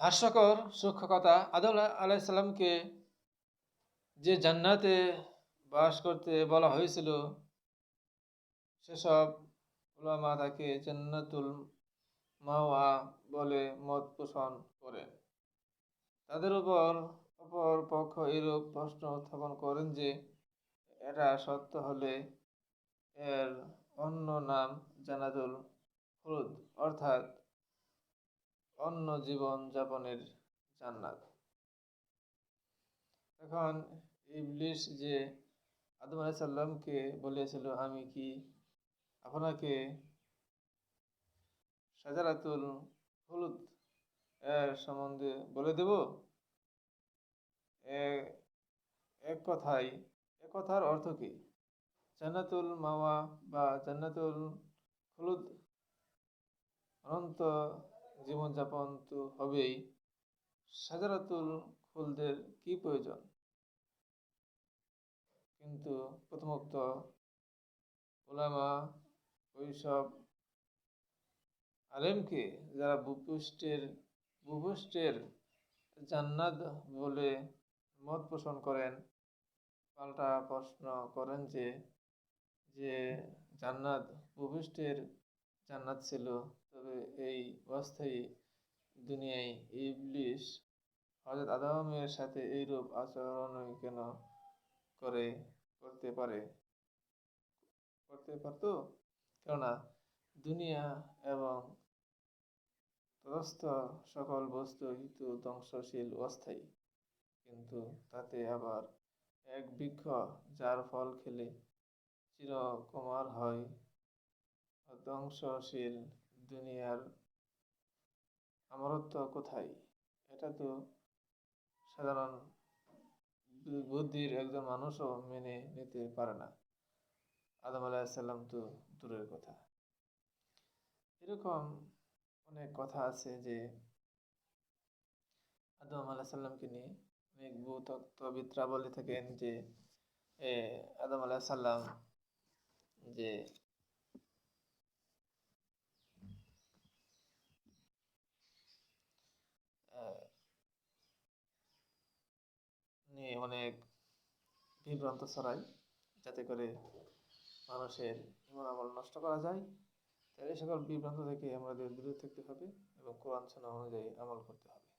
হাস্যকর সূক্ষ্ম কথা। আদম আলাইসাল্লামকে যে জান্নাতে বাস করতে বলা হয়েছিল, সেসব ওলামা তাকে জান্নাতুল মাওয়া বলে মত পোষণ করেন। তাদের উপর অপর পক্ষ এরূপ প্রশ্ন উত্থাপন করেন যে এটা সত্য হলে এর অন্য নাম জানাতুল হলুদ অর্থাৎ অন্য জীবন যাপনের জান্নাত। এখন ইবলিশ যে আদম আলাইসাল্লামকে বলেছিল, আমি কি আপনাকে সাজারাতুল হলুদ এর সম্বন্ধে বলে দেব? এক কথায়, এ কথার অর্থ কি? জান্নাতুল মাওয়া বা জান্নাতুল হলুদ অনন্ত জীবনযাপন তো হবেই। সাজারাতুল খুলদের কি প্রয়োজন? কিন্তু প্রথমত ওলামা ওইসব আলেমকে যারা ভূপৃষ্ঠের ভূপৃষ্ঠের জান্নাত বলে মত পোষণ করেন, পাল্টা প্রশ্ন করেন যে যে জান্নাত ভূপৃষ্ঠের জান্নাত ছিল তবে এই অস্থায়ী দুনিয়ায় ইবলিশ হজরত আদমের সাথে এইরূপ আচরণ কেন করে, করতে পারে? করতে পারত? কেননা দুনিয়া এবং তদস্থ সকল বস্তু হিতু ধ্বংসশীল, অস্থায়ী। কিন্তু তাতে আবার এক বৃক্ষ, যার ফল খেলে চিরকুমার হয়, ধ্বংসশীল দুনিয়ার আমরত্ব কোথায়? এটা তো সাধারণ বুদ্ধির একজন মানুষও মেনে নিতে পারে না। আদম আলাহিসাল্লাম তো দূরের কথা। এরকম অনেক কথা আছে যে আদম আলাহিসাল্লামকে নিয়ে অনেক ভূতত্ত্ববিদরা বলে থাকেন যে আদম আলাহিসাল্লাম যে নিয়ে অনেক বিভ্রান্ত ছড়ায় যাতে করে মানুষের ইমান আমল নষ্ট করা যায়। এই সকল বিভ্রান্ত থেকে আমাদের দূরে থাকতে হবে এবং কোরআন শোনা অনুযায়ী আমল করতে হবে।